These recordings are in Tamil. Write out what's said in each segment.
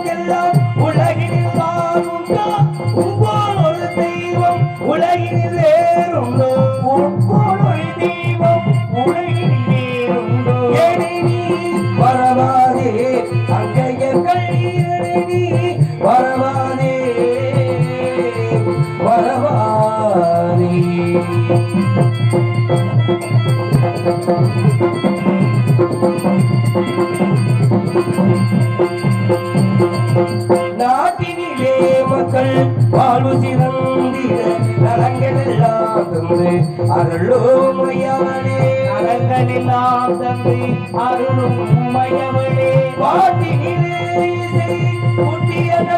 கொடுத்ததெல்லாம் அருளும் மையவளே பாட்டினிலே இசை முட்டியன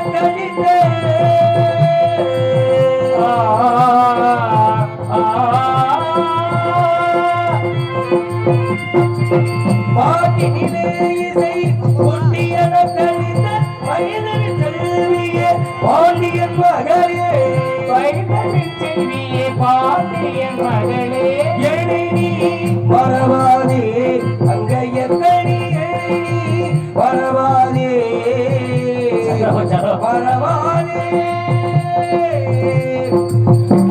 பாட்டினிலே இசை கழித்த வயதில் பாண்டியன் மகளே வைகமின் செல்வியே பாண்டியன் மகளே. நீ வரவாதே அங்கைய சரவ. வரவாதே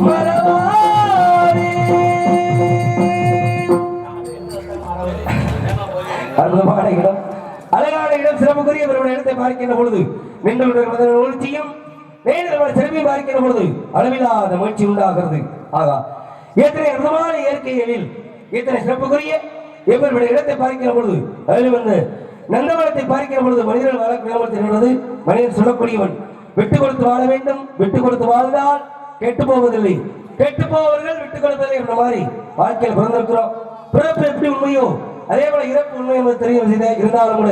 வரவாதே அற்புதமான இடம் அழகான இடம் சிறப்புக்குரிய இவருடைய இடத்தை பார்க்கின்ற பொழுது நின்றுடைய ஒளிச்சியும் நேரில் திரும்பி பார்க்கிற பொழுது அளவில்லாத மகிழ்ச்சி உண்டாகிறது. ஆகா எத்தனை அற்புதமான இயற்கைகளில் எத்தனை சிறப்புக்குரிய இவருடைய இடத்தை பார்க்கிற பொழுது அதில் வந்து நந்தவனத்தை பார்க்கிற பொழுது மனிதர்கள் வாழ கிராமத்தில் என்பது மனிதன் சொல்லக்கூடியவன் விட்டு கொடுத்து வாழ வேண்டும் விட்டு கொடுத்து வாழ்ந்தால் கெட்டு போவதில்லை. கெட்டு போவர்கள் விட்டு கொடுப்பதில்லை என்ற மாதிரி வாழ்க்கையில் பிறந்திருக்கிறோம். பிறப்பு எப்படி உண்மையோ அதே போல இறப்பு உண்மை என்பது தெரியும். இருந்தாலும் கூட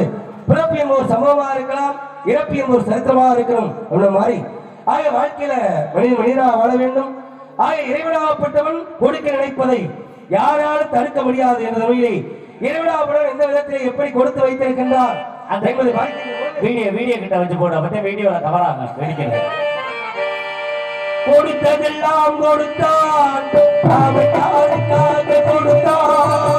பிறப்பு என்பது சமமாக இருக்கலாம் இறப்பு என்பது ஒரு சரித்திரமா இருக்கணும் அப்படின்ற மாதிரி. ஆக வாழ்க்கையில மனிதன் மனிதனாக வாழ வேண்டும். ஆக இறைவனாகப்பட்டவன் கொடுக்க நினைப்பதை யாராலும் தடுக்க முடியாது என்ற நோயிலே இறைவனாகப்பட்டவன் எந்த விதத்திலே எப்படி கொடுத்து வைத்திருக்கின்றார் அந்த வீடியோ வீடியோ கிட்ட வச்சு போடு. அப்பதான் வீடியோல கவராங்க வெடிக்கிறது கொடுத்ததெல்லாம் கொடுத்தான். கொடுத்தான்?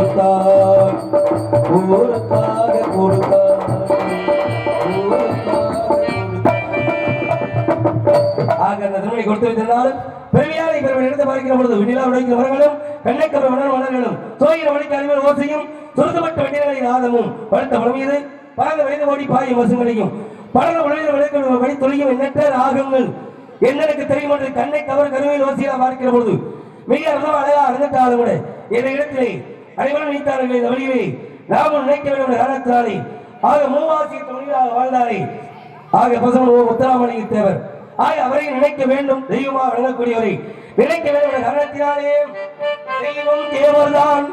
ஊருக்காக ஊருக்காக. கொடுத்தான் ஆக அந்த திருமணி கொடுத்து வைத்திருந்தாலும் பெருமையான பெருமை எடுத்து பார்க்கிற பொழுது விண்ணிலா உடைக்கிற மரங்களும் கண்ணைக்கவை மலர் மலர்களும் சோயின மணிக்கு அறிவர் ஓசையும் சுருக்கப்பட்ட வெண்ணிலையின் ஆதமும் வளர்த்த மனம் பறந்த வயது ஓடி பாயும் வசங்களையும் பல உலகில் விளக்கம் வழி தொழியும் எண்ணற்ற ராகங்கள். என்னெனக்கு தெரியும் என்று கண்ணை கவர் கருவையில் ஓசியா பார்க்கிற பொழுது மிக அர்த்தம் அழகா இருந்துட்டாலும் கூட இந்த இடத்திலே அனைவரும் நினைத்தார்கள் இந்த வழியிலே நாமும் நினைக்க வேண்டும் என்ற ஆக மூவாசிய தொழிலாக வாழ்ந்தாரே. ஆக பசங்க முத்தராமலிங்க தேவர். ஆக அவரை நினைக்க வேண்டும் தெய்வமா விளங்கக்கூடியவரை. நினைக்க வேண்டும் என்ற காரணத்தினாலே தெய்வம் தேவர்தான்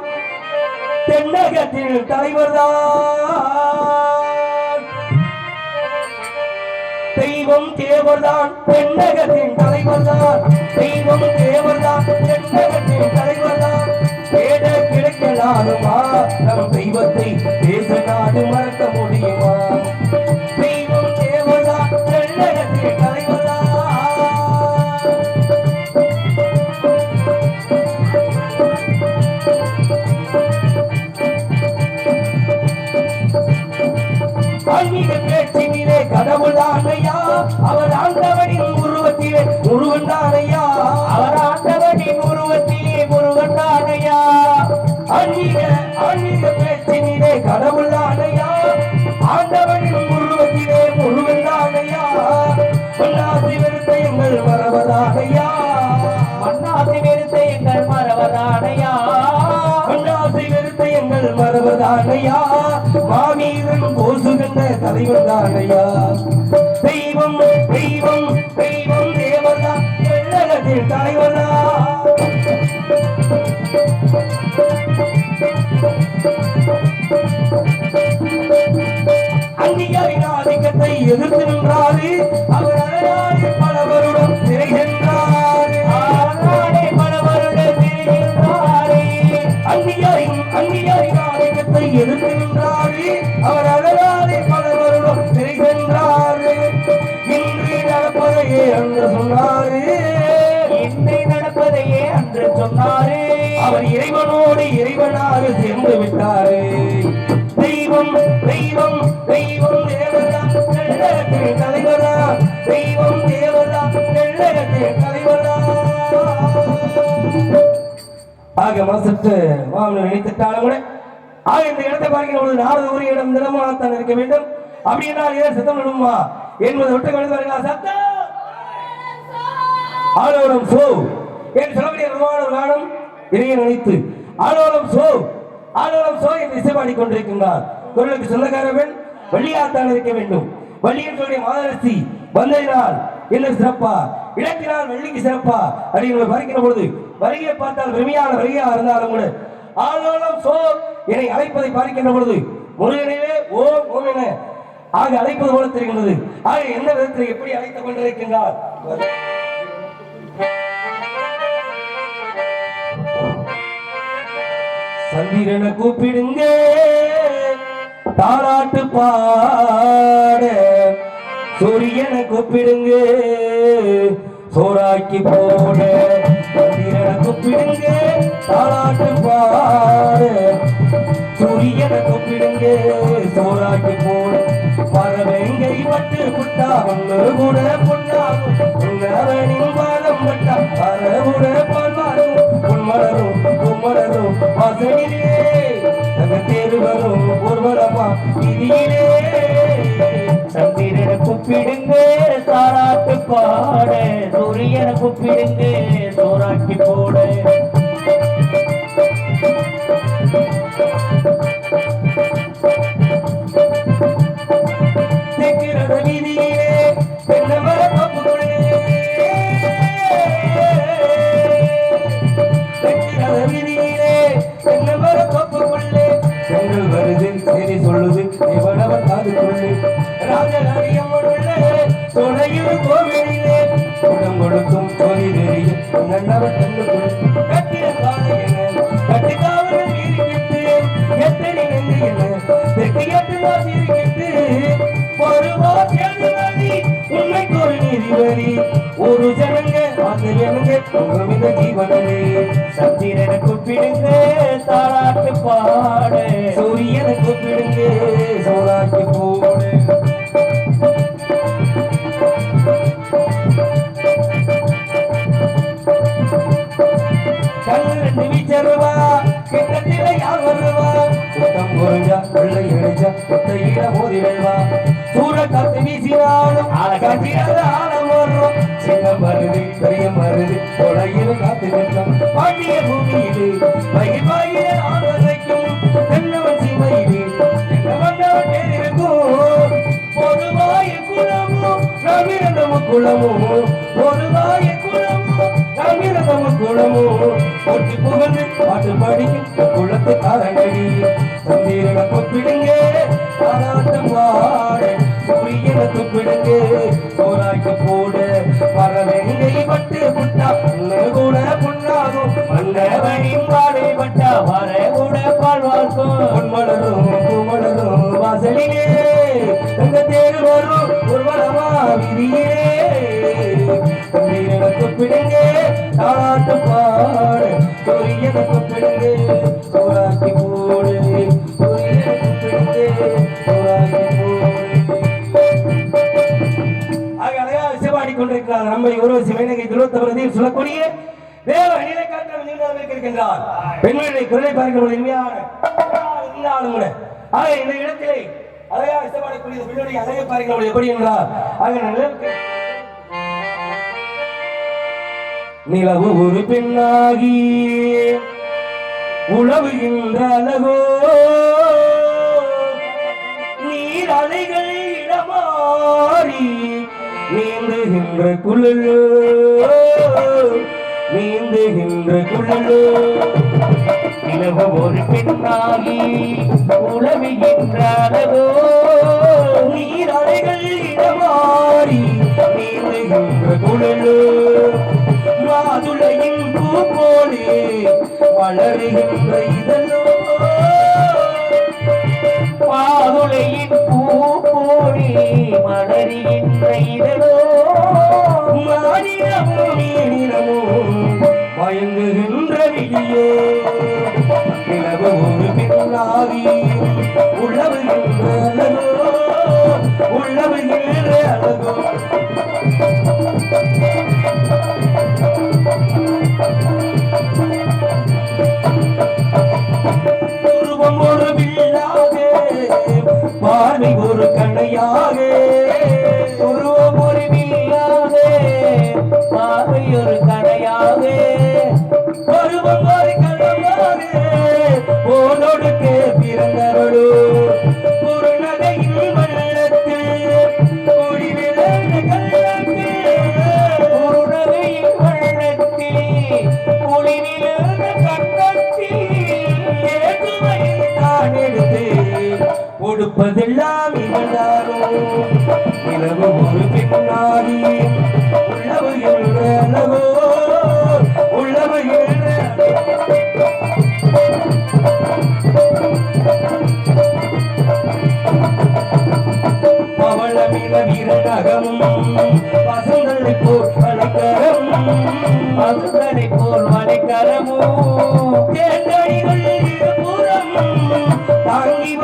தென்னகத்தில் தலைவர்தான். தெய்வம் தேவர்தான் தென்னகத்தின் தலைவர்தான். தெய்வம் தேவர்தான் தென்னகத்தின் கிடைக்கலானுமா நம் தெய்வத்தை இறைவனாக விட்டாரே. தெய்வம் தெய்வம் தெய்வம் தேவதா நெல்லகத்தின் தலைவரா. தெய்வம் தேவதா நெல்லகத்தின் தலைவரா. ஆக மனசற்று வாங்க நினைத்துட்டாலும் கூட ஆக இந்த இடத்தை பார்க்கிற பொழுது நாலு ஒரு இடம் தினமாகத்தான் இருக்க வேண்டும். அப்படின்னா ஏன் சத்தம் விடுமா? என்பது விட்டு கழிந்தார்களா சத்தம்! ஆலோரம் சோ! என் சொல்லக்கூடிய ரமான காலம் இறைய நினைத்து ஆலோரம் சோ! ஆலோலம் சோ என்று இசைப்பாடி கொண்டிருக்கின்றார். குரலுக்கு சொந்தக்காரவன் வள்ளியாத்தான் இருக்க வேண்டும். வள்ளியர்களுடைய மாதரசி வந்ததினால் என்ன சிறப்பா? இடத்தினால் வெள்ளிக்கு சிறப்பா? அப்படின்னு பார்க்கிற பொழுது வருகையை பார்த்தால் பெருமையான வருகையாக இருந்தாலும் கூட ஆலோலம் சோ என்னை அழைப்பதை பார்க்கின்ற பொழுது முருகனிலே ஓம் ஓம் என ஆக அழைப்பது போல தெரிகின்றது. ஆக எந்த விதத்தில் எப்படி அழைத்துக் கொண்டிருக்கின்றார்? சந்திரனை கூப்பிடுங்க. தாராட்டு பாட. சூரியனை கூப்பிடுங்க. சோறாக்கி போட. சந்திரனை கூப்பிடுங்க. தாராட்டு பாட. சூரியனை கூப்பிடுங்க. சோறாக்கி போட. பறவைங்கை பட்டு புட்டா ஒன்று கூட புட்டா. உன்னவனின் பாதம் பட்டா பறவுட தங்க தேர் விதியிலே சந்திரனை கூப்பிடுங்க தாராட்டு பாட சூரியனை கூப்பிடுங்க சோராட்டி போட. ஜனங்க ஜீவனே சந்திரனை கூப்பிடுங்க தாராட்டு பாடு. சூரியனை கூப்பிடுங்க சோறாக்கி போடு. கண்ணு வீச்சருவா கிட்டத்தில யார் வருவா? சுத்தம் குறைஞ்சா பிள்ளை இழைச்சா கொத்தையில மோதி வெல்வா. ஆளை கிளப்பி. சசியாத ஆழம் வரும் சிங்கம் வருது கொலையில் காத்து நிற்கும் பாண்டிய தென்னவன் என்ன பேரிருக்கும் பொதுவாய குலமும் ரவிரதம குலமும் பொதுவாய குலமும் ரவிரதம குலமும் புகழ்ந்து பாட்டு படிக்கும் காரங்கடி சந்தீரன கொப்பிடுங்க பாராட்டம் பாட சூரியனை போராய்க்கு போடு. பறவை பட்டு புட்டா உன்னை கூட புண்ணாகும். மன்னவனின் பாடை பட்டா வர கூட பாழ்வார்க்கும் பொன்மலரும் பூமலரும் வாசலிலே. உங்க தேர் வரும் உருவலமா விதியே சந்தீரனை துப்பிடுங்க தாளாட்டு பாட. எனக்கு துப்பிடுங்க சோறாக்கி போடு. கொண்டிருக்கிறார். நம்மை ஒரு சிவனகை துருவத்தவரதையும் சொல்லக்கூடிய தேவ அணிலை காட்ட இருக்கின்றார் பெண்களுடைய குரலை பார்க்கிற இனிமையான இருந்தாலும் கூட ஆக இந்த இடத்திலே அழகாக சிவாடக்கூடிய பெண்களுடைய அழகை பார்க்கிறவர்கள் எப்படி என்றார் ஆக நிலவுக்கு நிலவு ஒரு பெண்ணாகி உழவுகின்ற அழகோ நீந்துகின்ற குழலோ. நீந்துகின்ற குழலோ. இலவ ஒரு பெண்ணாகி உழவுகின்ற நீரலைகள் இடமாறி நீந்துகின்ற குழலோ. மாதுளையின் பூ போலே வளருகின்ற இதழோ. பாதுளையின் பூ போடி மலரிகின்ற இதழோ மாநிலமும் நீரிடமும் நிலவு ஒரு பின்னாகி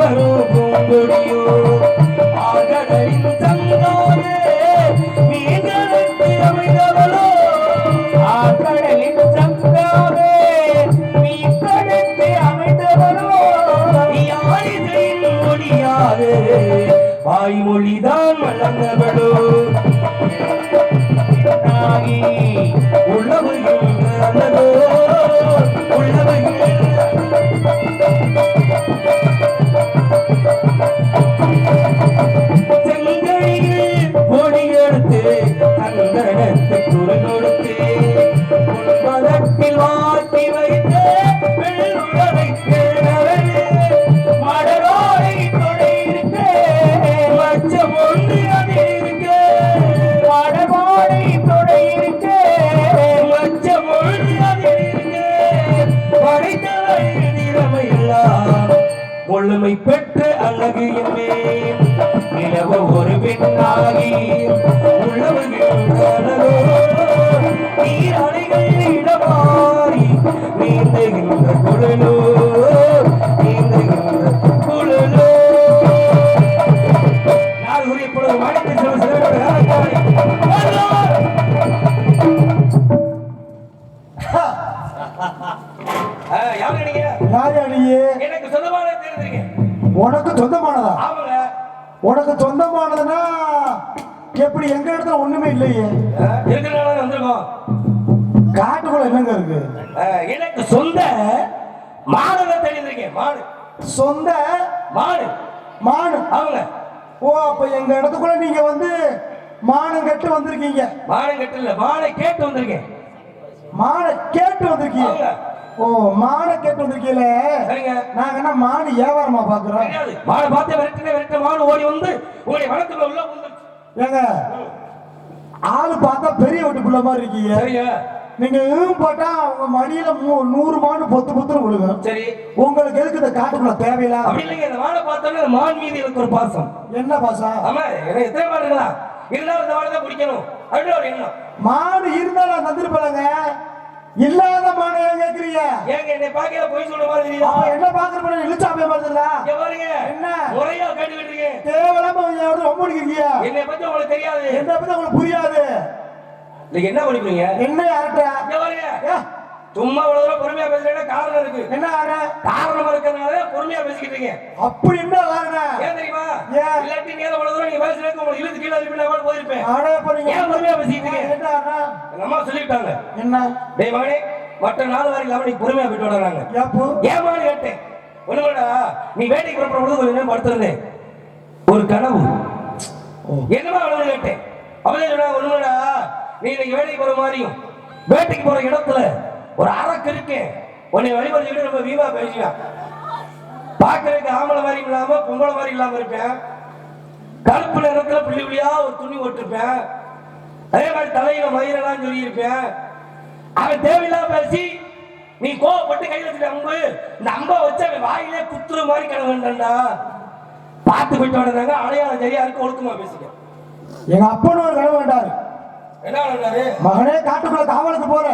தாங்கி வரும் தந்தனத்து உனக்கு சொந்தமானதுன்னா எப்படி எங்க இடத்துல ஒண்ணுமே இல்லையே? இருக்கிறனால வந்திருக்கோம். காட்டுக்குள்ள என்னங்க இருக்கு? எனக்கு சொந்த மாடுங்க தெரிஞ்சிருக்கேன் மாடு. சொந்த மாடு. மானு அவங்க ஓ அப்ப எங்க இடத்துக்குள்ள நீங்க வந்து மானம் கட்டு வந்திருக்கீங்க. மானம் கட்டல மானை கேட்டு வந்திருக்கேன். மானை கேட்டு வந்திருக்கீங்க. ஓ மானை கேட்டு வந்திருக்கீங்களே சரிங்க. நாங்க என்ன மாடு வியாபாரமா பாக்குறோம் மாடை பார்த்து விரட்டின விரட்ட மாடு ஓடி வந்து உங்களுடைய வனத்துக்குள்ள உள்ள ஏங்க ஆளு பார்த்தா பெரிய வீட்டு பிள்ளை மாதிரி இருக்கீங்க. சரிங்க. நீங்க ஈம் போட்டா உங்க மடியில நூறு மாடு பொத்து பொத்துன்னு விழுகும். சரி. உங்களுக்கு எதுக்கு இந்த காட்டுக்குள்ள தேவையில்லாத அப்படி இல்லைங்க இந்த மாடை பார்த்தோன்னே அந்த மான் மீது எனக்கு ஒரு பாசம். என்ன பாசா ஆமா எனக்கு எத்தனை மாடு இருக்கலாம் இருந்தாலும் இந்த மாடு தான் பிடிக்கணும் அப்படின்னு ஒரு எண்ணம். மாடு இருந்தா நான் தந்திருப்பேங்க இல்லாத ஏன் கேக்குறீங்க. ஏங்க என்னை பார்க்கல போய் சொல்ற மாதிரி தெரியுதா? அப்ப என்ன பாக்குற இழுச்சாப்பே மாதிரில இங்க பாருங்க. என்ன? முறையா கேட்டுக்கிட்டு தேவையில்லாம இங்க வந்து ரொம்ப அடிக்கிறீங்க என்னை பத்தி உங்களுக்கு தெரியாது. என்ன பத்தி உங்களுக்கு புரியாது. நீங்க என்ன பண்ணிப்பீங்க என்ன யார்கிட்ட இங்க பாருங்க. சும்மா இவ்வளவு பொறுமையா பேசுறேன்னா காரணம் இருக்கு. என்ன காரணம்? இருக்கிறதுனால பொறுமையா பேசிக்கிட்டு இருக்கீங்க. அப்படி என்ன யாருங்க ஏன் தெரியுமா? ஏன்? இல்லாட்டி நீங்க இவ்வளவு தூரம் நீங்க பேசுறதுக்கு உங்களுக்கு இழுத்து கீழே இருப்பீங்க போயிருப்பேன். ஆனா இப்ப நீங்க ஏன் பொறுமையா பேசிக்கிட்டு இருக்கீங்க? என்ன அம்மா சொல்லிட்டாங்க. என்ன? டேய் மகனே மற்ற நாள் வரை இல்லாம நீ பொறுமையா போயிட்டு வராங்க ஏப்போ ஏமான்னு கேட்டேன்? ஒண்ணுமேடா நீ வேட்டைக்கு புறப்பட பொழுது கொஞ்ச நேரம் படுத்திருந்தேன் ஒரு கனவு. என்னமா கனவு கேட்டேன். அவளே சொன்னா ஒண்ணுமேடா நீ இன்னைக்கு வேட்டைக்கு போற மாதிரியும். வேட்டைக்கு போற இடத்துல ஒரு அரக்கு இருக்கு. உன்னை வழிபடுத்திக்கிட்டு நம்ம வீவா பேசிக்கலாம் பாக்குறதுக்கு ஆம்பளை மாதிரி இல்லாம பொம்பளை மாதிரி இல்லாம இருப்பேன். கருப்பு நிறத்துல புள்ளி புள்ளியா ஒரு துணி போட்டிருப்பேன். அதே மாதிரி தலையில மயிரெல்லாம் சொல்லியிருப்பேன். அவன் தேவையில்லாம பேசி நீ கோவப்பட்டு கையில வச்சுட்ட அம்பு. இந்த அம்பை வச்சு அவன் வாயிலே குத்துற மாதிரி கிட வேண்டாம்டா பார்த்து போயிட்டு வந்தாங்க அடையாளம் சரியா இருக்கு ஒழுக்கமா பேசிக்க எங்க அப்பனும் ஒரு கனவு மகனே காட்டுக்குள்ள காவலுக்கு போற.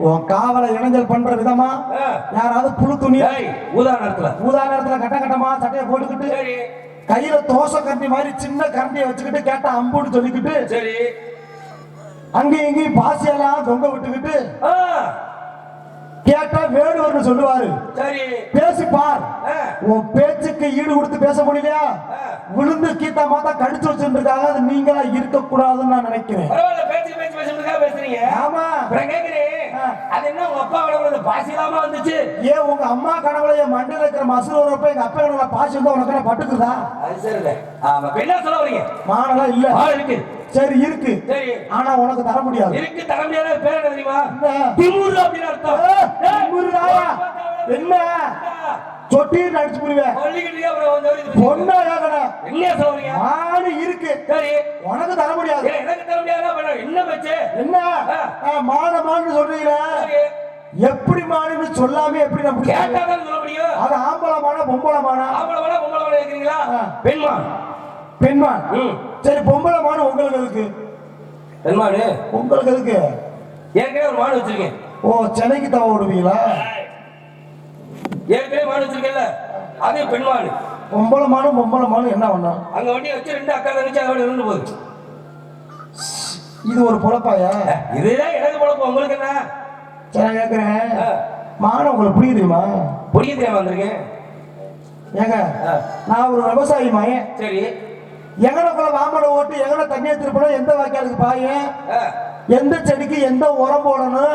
உன் காவலை இளைஞர் பண்ற விதமா. யாராவது புழு துணி ஏய், உதாரணத்துல ஊதா நேரத்துல கட்ட கட்டமா சட்டையை போட்டுக்கிட்டு சரி. கையில தோசை கரண்டி மாதிரி சின்ன கரண்டியை வச்சுக்கிட்டு கேட்டா அம்புன்னு சொல்லிக்கிட்டு சரி. அங்கேயும் இங்கேயும் பாசியெல்லாம் தொங்க விட்டுக்கிட்டு கேட்டா வேடுவர்னு சொல்லுவாரு. சரி. பேசி பார் உன் பேச்சுக்கு ஈடு கொடுத்து பேச முடியலையா. விழுந்து கீத்தா மாத்தா கடிச்சு வச்சிருக்காங்க அது நீங்களா இருக்க கூடாதுன்னு நான் நினைக்கிறேன். பரவாயில்ல பேச்சு பேச்சு பேசுறதுக்காக பேசுறீங்க. ஆமா. அப்புறம் கேக்குறேன். அது என்ன உங்க அப்பா விட பாசி இல்லாம வந்துச்சு? ஏன் உங்க அம்மா கனவுல என் மண்டையில இருக்கிற மசூர் வரப்ப எங்க அப்பா கனவுல பாசி வந்தா உனக்கு பட்டுக்குதா? அது சரியில்லை. ஆமா. என்ன சொல்ல வரீங்க மானெல்லாம் இல்ல. இருக்கு. சரி இருக்கு. சரி. ஆனா உனக்கு தர முடியாது. இருக்கு தர முடியாத பேர் என்ன தெரியுமா? திமுரு அப்படின்னு அர்த்தம்? என்ன? சொட்டீர்னு அடிச்சு வரைக்கும் பொண்ணா கேக்கற என்ன சொல்றீங்க? மானு இருக்கு. சரி. உனக்கு தர முடியாது. எனக்கு தர முடியாதா என்ன பேச்சு? என்ன? மான மான்னு சொல்றீங்களே? எப்படி மானுன்னு சொல்லாம எப்படி நான் கேட்டா பிடிச்சேன் தான் சொல்ல முடியும். அது ஆம்பளை மானா பொம்பளை மானா? ஆம்பளை வேணா பெண்மான். சரி பொம்பளை மானு உங்களுக்கு எதுக்கு? பெண்மானு உங்களுக்கு எதுக்கு? ஏற்கனவே ஒரு மாடு வச்சிருக்கேன். ஓ சென்னைக்கு தவ விடுவீங்களா ஏற்கனவே மாடு வச்சிருக்கேன்ல. அது பெண்மானு பொம்பளை மானும் பொம்பளை மானும் என்ன பண்ணோம் அங்க வண்டியை வச்சு ரெண்டு அக்கா தங்கச்சி அதோட இருந்து போகுது. இது ஒரு பொழப்பாயா? இதுதான் எனக்கு பொழப்பு. உங்களுக்கு என்ன? சரி நான் கேட்கிறேன். மானம் உங்களுக்கு புரியுதுமா புரிய தெரியாம வந்திருக்கேன்? ஏங்க. நான் ஒரு விவசாயி மயன். சரி. எங்கனக்குள்ள வாமனை ஓட்டு எங்கன தண்ணியை திருப்பணும் எந்த வாய்க்காலுக்கு பாயேன் ஆ, எந்த செடிக்கு எந்த உரம் போடணும்.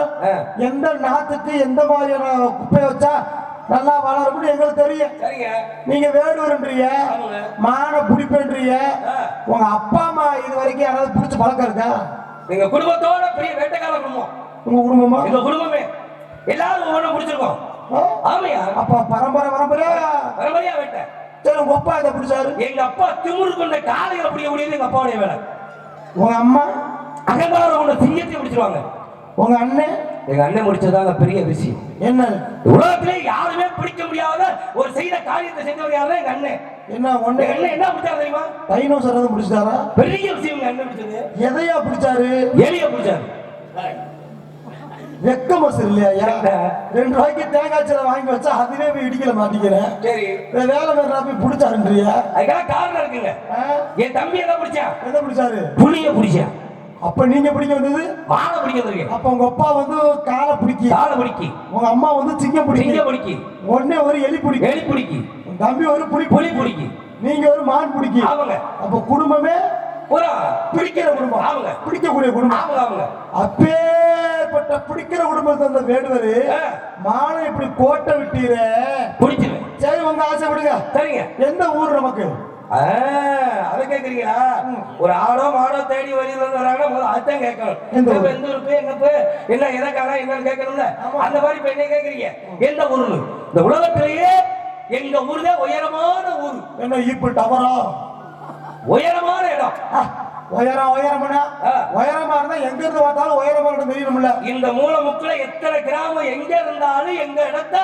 எந்த நாத்துக்கு எந்த மாதிரியான குப்பையை வச்சா நல்லா வளரும்னு எங்களுக்கு தெரியும். நீங்க வேடுவர்ன்றீங்க ஆமாங்க. மான பிடிப்பேன்றீங்க. உங்க அப்பா அம்மா இது வரைக்கும் யாராவது பிடிச்ச பழக்கம் இருக்கா எங்க குடும்பத்தோட பெரிய வேட்டைக்கார குடும்பம். உங்க குடும்பமா? எங்க குடும்பமே. எல்லாரும் ஒவ்வொன்றும் பிடிச்சிருக்கோம்? ஆமையா? அப்ப பரம்பரை பரம்பரையா? பரம்பரையா வேட்டை. உங்க அப்பா இதை பிடிச்சாரு? எங்க அப்பா திமுரு கொண்ட காலையில பிடிக்க முடியாது எங்க அப்பாவுடைய வேலை. உங்க அம்மா? அகங்காரம் கொண்ட சிங்கத்தை பிடிச்சிருவாங்க. உங்க அண்ணன் எங்க அண்ணன் முடிச்சதாங்க பெரிய விஷயம். என்ன? உலகத்திலே யாருமே பிடிக்க முடியாத ஒரு செய்த காரியத்தை செஞ்சவர் யாருன்னா எங்க அண்ணன். என்ன ஒண்ணு அண்ணன்? என்ன பிடிச்சாரு தெரியுமா? டைனோசர் பிடிச்சாரா? பெரிய விஷயம் எங்க அண்ணன் பிடிச்சது. எதையா பிடிச்சாரு? எலிய பிடிச்சாரு. வெக்க மசர் இல்லையா ஐயா? ரெண்டு ரூபாய்க்கு தேங்காய் சீலை வாங்கி வச்சா அதுவே போய் இடிக்கல மாட்டேங்கிறேன் சரி. வேலை வேற போய் பிடிச்சாருன்றியா? அதுக்காக காரணம் இருக்குங்க? என் தம்பி என்ன பிடிச்சான் எதை பிடிச்சாரு? புளிய பிடிச்சான் அப்ப நீங்க பிடிக்க வந்தது? மாலை பிடிக்க வந்திருக்கேன். அப்ப உங்க அப்பா வந்து காலை பிடிக்க. காலை பிடிக்கி. உங்க அம்மா வந்து சிங்கம் சிங்க பிடிக்க பிடிக்கி. உடனே ஒரு எலி பிடிக்க. எலி பிடிக்கி. தம்பி ஒரு புலி புலி பிடிக்கி. நீங்க ஒரு மான் பிடிக்க. ஆமாங்க. அப்ப குடும்பமே பூரா பிடிக்கிற குடும்பம் ஆமாங்க. பிடிக்கக்கூடிய குடும்பம். ஆமாங்க ஆமாங்க அப்பேற்பட்ட பிடிக்கிற குடும்பத்தை அந்த வேடுவரு. மாலை இப்படி கோட்டை விட்டீர. பிடிச்சிருவேன் சரி உங்க ஆசை விடுங்க. சரிங்க. எந்த ஊர் நமக்கு? அதை கேக்குறீங்களா? ஒரு ஆடோ மாடோ தேடி வழியில வராங்கன்னா முதல்ல அதான் கேட்கணும். எந்த ஊரு? ஊருக்கு எங்க போய் என்ன எதற்கான என்னன்னு கேட்கணும்ல. அந்த மாதிரி இப்ப என்ன கேக்குறீங்க? எந்த ஊர்னு இந்த உலகத்திலேயே எங்க ஊர் தான் உயரமான ஊர். என்ன இப்ப டவரா? உயரமான இடம். ஆ, உயரம் உயரம்னா. உயரமா இருந்தா எங்க இருந்து பார்த்தாலும் உயரமா இருந்து தெரியணும்ல இந்த மூல முக்குல எத்தனை கிராமம் எங்க இருந்தாலும் எங்க இடத்த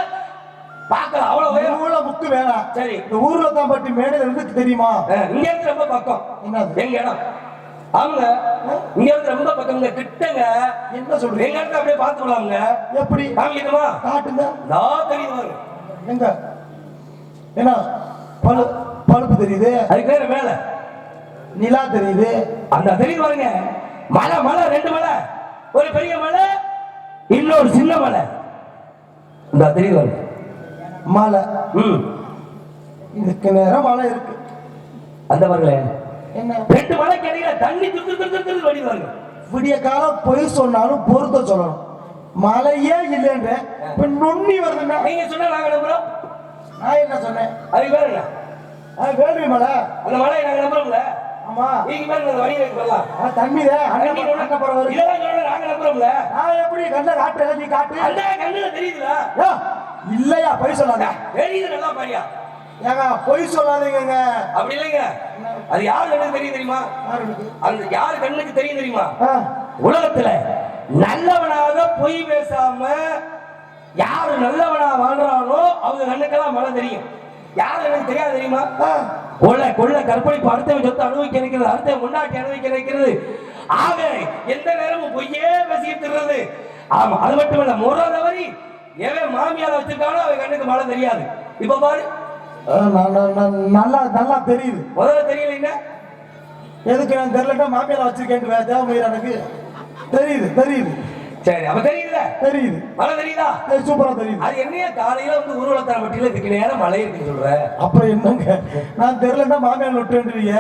பார்க்கலாம். அவ்வளவு ஊர்ல புக்கு வேணாம் சரி. இந்த ஊர்ல தான் பட்டி மேடையில இருந்து தெரியுமா இங்க இருந்து ரொம்ப பக்கம். எங்க இடம்? ஆமாங்க இங்க இருந்து ரொம்ப பக்கம். இங்க கிட்டங்க. என்ன சொல்றீங்க? எங்க இடத்த அப்படியே பார்த்து விடலாம்ங்க எப்படி? காமிக்கணுமா காட்டுங்க. நான் தெரியுது எங்க? என்ன? பழு பழுப்பு தெரியுது. அதுக்கு நேரம் மேல. நிலா தெரியுது. அந்த தெரியுது பாருங்க. மலை மலை ரெண்டு மலை. ஒரு பெரிய மலை இன்னொரு சின்ன மலை. இந்த தெரியுது பாருங்க. மலை. ம். இதுக்கு நேரம் மலை இருக்கு. அந்த பாருங்களே என்ன? ரெண்டு மலைக்கு இடையில தண்ணி துரு துரு துரு துரு வடி பாருங்க விடிய காலம் பொய் சொன்னாலும் பொருத்த சொல்லணும். மழையே இல்லைன்ற இப்ப நுண்ணி வருதுன்னா? நீங்க சொன்னா நாங்க நம்புறோம். நான் என்ன சொன்னேன்? அது பாருங்க ஆ, வேள்வி மலை. அந்த மலையை நாங்க நம்புறோம்ல. ஆமா. நீங்க பாருங்க அந்த வழி வரலாம் ஆ, தண்ணிதான் அண்ணப்பறம் வருது இதெல்லாம் சொல்ல நாங்க நம்புறோம்ல நான் எப்படி கண்ட காட்டுறேன் நீ காட்டு? அந்த கண்ணுல தெரியுதுல இல்லையா பொய் சொல்லாத தெரியுது நல்லா பாரியா. ஏங்க பொய் சொல்லாதீங்க அப்படி இல்லைங்க. அது யார் கண்ணுக்கு தெரியும் தெரியுமா? அந்த யார் கண்ணுக்கு தெரியும் தெரியுமா? உலகத்துல நல்லவனாக பொய் பேசாம யாரு நல்லவனா வாழ்றானோ அவங்க கண்ணுக்கெல்லாம் மழை தெரியும். யாரு எனக்கு தெரியாது தெரியுமா? கொள்ள கொள்ள கற்பழிப்பு அடுத்தவன் சொத்து அனுபவிக்க நினைக்கிறது அடுத்த முன்னாடி அனுபவிக்க நினைக்கிறது ஆக எந்த நேரமும் பொய்யே பேசிட்டு இருக்கிறது. ஆமா அது மட்டும் இல்ல முறை தவறி எவன் மாமியார வச்சிருக்கானோ அவன் கண்ணுக்கு மழை தெரியாது. இப்ப பாரு. நல்லா நல்லா தெரியுது. முதல்ல தெரியல எதுக்கு நான் தெரியலட்டா மாமியார் வச்சிருக்கேன் தேவையா எனக்கு? தெரியுது தெரியுது. சரி அப்ப தெரியுதுல தெரியுது. மழை தெரியுதா? சூப்பரா தெரியுது. அது என்னையா காலையில வந்து ஊர்வலத்தார பட்டியல இதுக்கு நேரம் மழை இருக்குன்னு சொல்ற? அப்புறம் என்னங்க? நான் தெரியலன்னா மாமியார் விட்டுன்றீங்க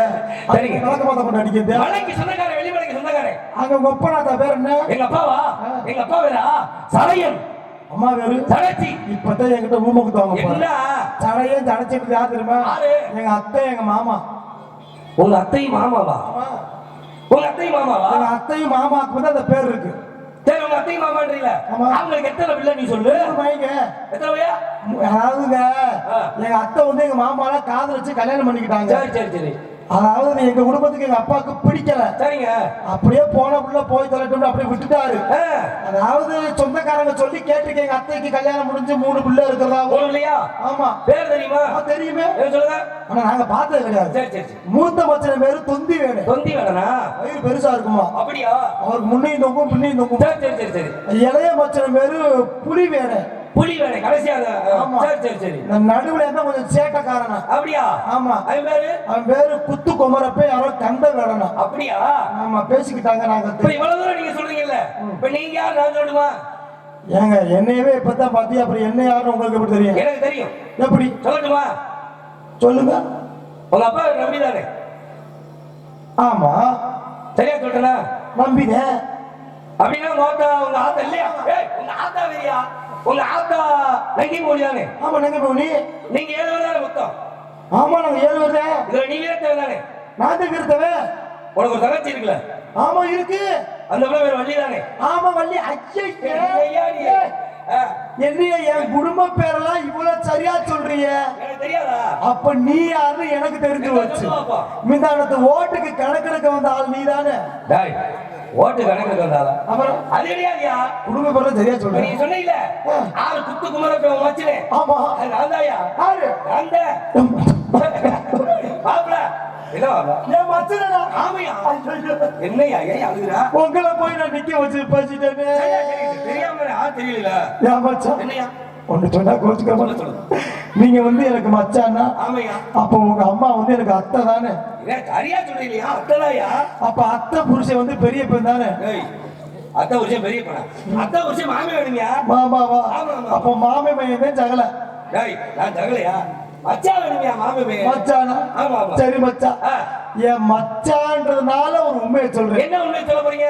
சரிங்க. கலக்க மாத்த கொண்டு அடிக்கிறது மலைக்கு சொந்தக்காரன் வெளிமலைக்கு சொந்தக்காரன். அங்க ஒப்பனாத்தா பேர் என்ன? எங்க அப்பாவா? எங்க அப்பா வேறா சரையன். அம்மா பேரு? சடச்சி இப்பதான் என்கிட்ட ஊம குத்துவாங்க பாரு. என்ன சடைச்சிட்டு யார் தெரியுமா? எங்க அத்தை எங்க மாமா. உங்க அத்தையும் மாமாவா? உங்க அத்தையும் மாமாவா? எங்க அத்தையும் மாமாவுக்கு வந்து அந்த பேர் இருக்கு. சரி உங்க அத்தையும் மாமான்றீங்களா. அவங்களுக்கு எத்தனை பிள்ளை நீ சொல்லு? பையங்க? எத்தனை பையா? அதாவதுங்க. எங்க அத்தை வந்து எங்க மாமால காதலிச்சு கல்யாணம் பண்ணிக்கிட்டாங்க. சரி சரி சரி. அதாவது எங்க குடும்பத்துக்கு எங்க அப்பாவுக்கு பிடிக்கல. சரிங்க. அப்படியே போன புள்ள போய் தொலைட்டும் அப்படியே விட்டுட்டாரு. அதாவது சொந்தக்காரங்க சொல்லி கேட்டுக்க எங்க அத்தைக்கு கல்யாணம் முடிஞ்சு மூணு பிள்ளை உங்களுக்கு இல்லையா ஆமா. பேர் தெரியுமா? தெரியுமே. சொல்லுங்க. ஆனா நாங்க பார்த்தது கிடையாது. சரி சரி மூத்த மச்சன பேரு தொந்தி வேணு தொந்தி வேணா வயிறு பெருசா இருக்குமா? அப்படியா? அவருக்கு முன்னையும் தொங்கும் பின்னையும் தொங்கும். சரி சரி சரி இளைய மச்சன பேரு புலி வேணு புலி வேணை கடைசியா. சரி சரி சரி. நடுவுல இருந்தா கொஞ்சம் சேட்டக்காரனா? அப்படியா? ஆமா. அவன் பேரு? அவன் பேரு குத்து குமரப்ப யாரோ கந்த வேடனா. அப்படியா? ஆமா பேசிக்கிட்டாங்க நாங்க. இவ்வளவு தூரம் நீங்க சொல்றீங்கல்ல? இப்ப நீங்க யார்? நான் சொல்லணுமா ஏங்க என்னையவே இப்பதான் பாத்தி அப்புறம் என்ன யாருன்னு உங்களுக்கு எப்படி தெரியும்? எனக்கு தெரியும். எப்படி? சொல்லட்டுமா? சொல்லுங்க. உங்க அப்பா நம்பிதானே ஆமா. சரியா சொல்றேனா? நம்பினேன். அப்படின்னா உங்க ஆத்தா உங்க ஆத்தா இல்லையா? உங்க ஆத்தா வேறியா? உங்க ஆத்தா நங்கி மொழிதானே ஆமா நாங்க நீ நீங்க ஏழு பேர் தானே மொத்தம்? ஆமா நாங்க ஏழு பேர் தான். இதுல நீ வீரத்தேவன் தானே? நான் தான் இருத்தவன் உனக்கு ஒரு தங்கச்சி இருக்குல்ல ஆமா இருக்கு. அந்த பிள்ளை பேர் வள்ளி தானே? ஆமா வள்ளி. ஐயா, என்னைய என் குடும்ப பேரெல்லாம் இவ்வளவு சரியா தெரியாதா? அப்ப நீ யாருன்னு எனக்கு தெரிஞ்சு வச்சு. மிந்தானத்து ஓட்டுக்கு கணக்கெடுக்க வந்த ஆள் நீ தானே ஓட்டு கணக்கு வந்தாளா? அப்புறம்? அது கிடையாதுயா? குடும்ப பேரெல்லாம் சரியா இப்ப நீ சொன்னீல ஆறு குத்து குமரப்ப மச்சனே. ஆமா. அது நான் தாயா யாரு நான் தான் பாப்பல என்னையா ஏன் அழுகுறா? உங்களை போய் நான் நிக்க வச்சு பேசிட்டேனே. சரியா, சரி, தெரியாம ஆ தெரியல என்னையா? ஒண்ணு சொன்னா கோச்சுக்க. சொல்லு, சொல்லு. நீங்க வந்து எனக்கு மச்சான்னா ஆமையா அப்போ உங்க அம்மா வந்து எனக்கு அத்தை தானே? ஏன் சரியா சொல்றீங்களா அத்தனாயா அப்ப அத்தை புருஷன் வந்து பெரிய பெண் தானே? அத்தை வருஷம் பெரிய பணம் அத்தை வருஷம் மாமி வேணுமியா. மாமாவா. அப்போ மாமே பையன் தான் ஜகல. டேய் நான் தகலையா மச்சா வேணுமியா மாமி பையன். மச்சானா? சரி மச்சான் என் மச்சான்றதுனால ஒரு உண்மையை சொல்றேன். என்ன உண்மை சொல்ல போறீங்க?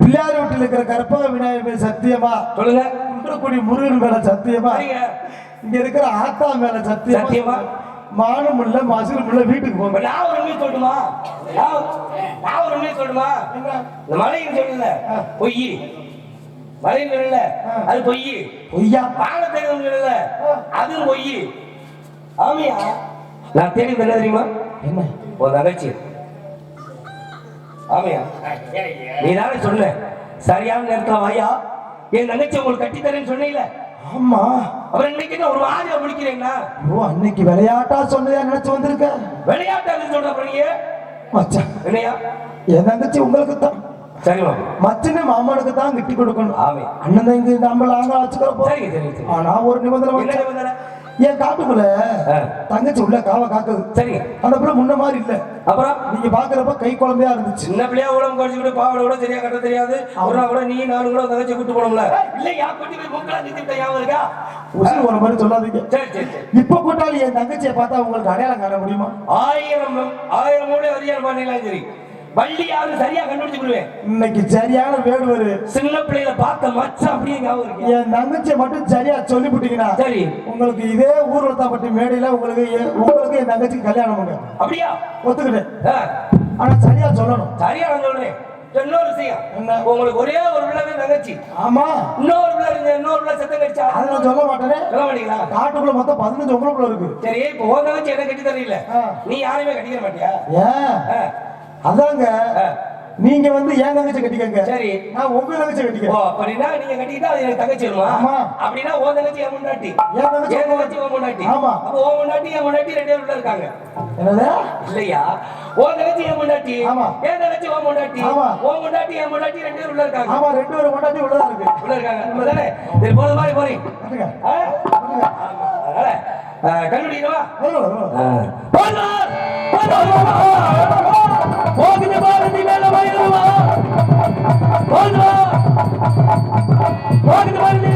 பிள்ளையார் வீட்டில் இருக்கிற கற்பக விநாயகர் சத்தியமா? சொல்லுங்க. குன்றக்குடி முருகன் மேல சத்தியமா. இங்க இருக்கிற ஆத்தா மேல சத்தியமா? சத்தியமா? மானம் இல்ல மசூலும் இல்ல வீட்டுக்கு போங்க. நான் ஒரு உண்மை சொல்லணுமா நான் ஒரு உண்மை சொல்லணுமா இந்த மலைன்னு சொல்லல பொய். மலைன்னு சொல்லல அது பொய். பொய்யா? வானத்தை சொல்லல அதுவும் பொய். ஆமியா? நான் தேடி என்ன தெரியுமா? என்ன? உன் தங்கச்சி. ஆமையா? நீ தானே சொன்ன. சரியான நேரத்துல வாயா? என் தங்கச்சி உங்களுக்கு கட்டி தரேன்னு சொன்னீல ஆமா. அப்புறம் இன்னைக்கு ஒரு மாதிரியா முடிக்கிறேன்னா ஐயோ அன்னைக்கு விளையாட்டா சொன்னதா நினைச்சு வந்திருக்க? விளையாட்டு சொல்ற நீங்க? மச்சான் என்னையா? என் தங்கச்சி உங்களுக்கு தான். சரிமா மச்சனே மாமனுக்கு தான் கிட்டி கொடுக்கணும். ஆமே. அண்ணன் தான் இங்க நம்ம நாங்க வச்சுக்கிற போறோம் சரிங்க சரி சரி ஆனா ஒரு நிபந்தனை. நிபந்தனை? என் காட்டுக்குள்ள. தங்கச்சி உள்ள காவ காக்குது. அந்த பிள்ளை முன்ன மாதிரி இல்ல. அப்புறம்? நீங்க பாக்குறப்ப கை குழந்தையா இருந்துச்சு. சின்ன பிள்ளையா உடம்பு குறைச்சிக்கிட்டு பாவட கூட சரியா கட்ட தெரியாது. ஒரு கூட நீ நானும் கூட தங்கச்சி கூட்டு போனோம்ல. இல்ல யா கூட்டி போய் முக்கலா நிறுத்திட்ட ஞாபகம் இருக்கா? உசுறு ஒரு மாதிரி சொல்லாதீங்க. சரி சரி சரி. இப்ப கூட்டாளி என் தங்கச்சியை பார்த்தா உங்களுக்கு அடையாளம் காண முடியுமா? ஆயிரம் ஆயிரம் மூணு அறியார் பண்ணலாம் சரி. வள்ளியாவது சரியா கண்டுபிடிச்சு விடுவேன்? இன்னைக்கு சரியான வேடுவர். சின்ன பிள்ளையில பார்த்த மச்சான் அப்படியே ஞாபகம் இருக்கு. என் தங்கச்சியை மட்டும் சரியா சொல்லிவிட்டீங்கன்னா சரி. உங்களுக்கு இதே ஊர்வலத்தாப்பட்டி மேடையில உங்களுக்கு உங்களுக்கு என் தங்கச்சிக்கு கல்யாணம் பண்ண அப்படியா? ஒத்துக்கிட்டேன். ஆனா சரியா சொல்லணும். சரியா நான் சொல்றேன். இன்னொரு விஷயம்? உங்களுக்கு ஒரே ஒரு பிள்ளை தங்கச்சி. ஆமா. இன்னொரு பிள்ளை இருந்து இன்னொரு பிள்ளை செத்த கடிச்சா? அதை நான் சொல்ல மாட்டேனே. சொல்ல மாட்டீங்களா? காட்டுக்குள்ள மொத்தம் பதினஞ்சு பொம்பளை இருக்கு. சரி இப்போ உன் தங்கச்சி என்ன கட்டி தரல. நீ யாரையுமே கட்டிக்க மாட்டியா? அதாங்க. நீங்க வந்து என் தங்கச்சி கட்டிக்கங்க. சரி. நான் உங்க தங்கச்சி ஓ கட்டிக்கிறேன் அப்படின்னா நீங்க கட்டிக்கிட்டா அது எனக்கு தங்கச்சி வருமா? ஆமா. அப்படின்னா உன் தங்கச்சி என் முன்னாட்டி என் தங்கச்சி என் தங்கச்சி உன் முன்னாட்டி ஆமா. அப்போ உன் முன்னாட்டி என் முன்னாட்டி ரெண்டு பேரும் உள்ள இருக்காங்க. என்னது? இல்லையா? உன் தங்கச்சி என் முன்னாட்டி ஆமா. என் தங்கச்சி உன் முன்னாட்டி ஆமா. உன் முன்னாட்டி என் முன்னாட்டி ரெண்டு பேரும் உள்ள இருக்காங்க. ஆமா ரெண்டு பேரும் கொண்டாட்டி உள்ளதா இருக்கு. உள்ள இருக்காங்க. அப்படிதானே சரி போது மாதிரி போறீங்க வருங்க. போதும், போதும். போகுது பாரதி மேல வயலுமா போதும். போகுது பாரதி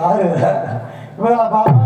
உள்ளவங்களா யாரு